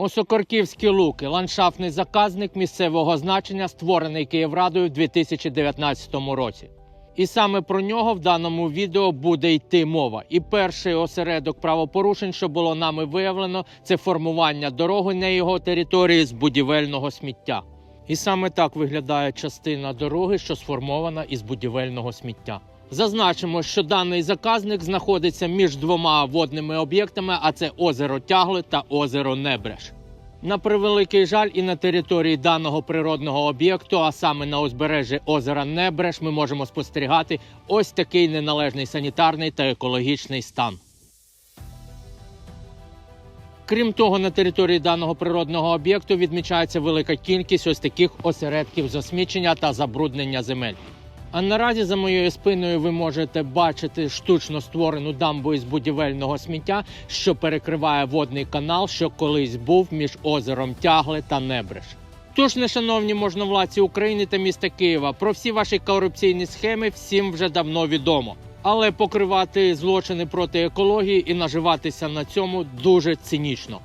Осокорківські луки ландшафтний заказник місцевого значення, створений Київрадою в 2019 році. І саме про нього в даному відео буде йти мова. І перший осередок правопорушень, що було нами виявлено, це формування дороги на його території з будівельного сміття. І саме так виглядає частина дороги, що сформована із будівельного сміття. Зазначимо, що даний заказник знаходиться між двома водними об'єктами, а це озеро Тягле та озеро Небреж. На превеликий жаль, і на території даного природного об'єкту, а саме на узбережжі озера Небреж, ми можемо спостерігати ось такий неналежний санітарний та екологічний стан. Крім того, на території даного природного об'єкту відмічається велика кількість ось таких осередків засмічення та забруднення земель. А наразі за моєю спиною ви можете бачити штучно створену дамбу із будівельного сміття, що перекриває водний канал, що колись був між озером Тягле та Небреж. Тож, нешановні можновладці України та міста Києва, про всі ваші корупційні схеми всім вже давно відомо. Але покривати злочини проти екології і наживатися на цьому дуже цинічно.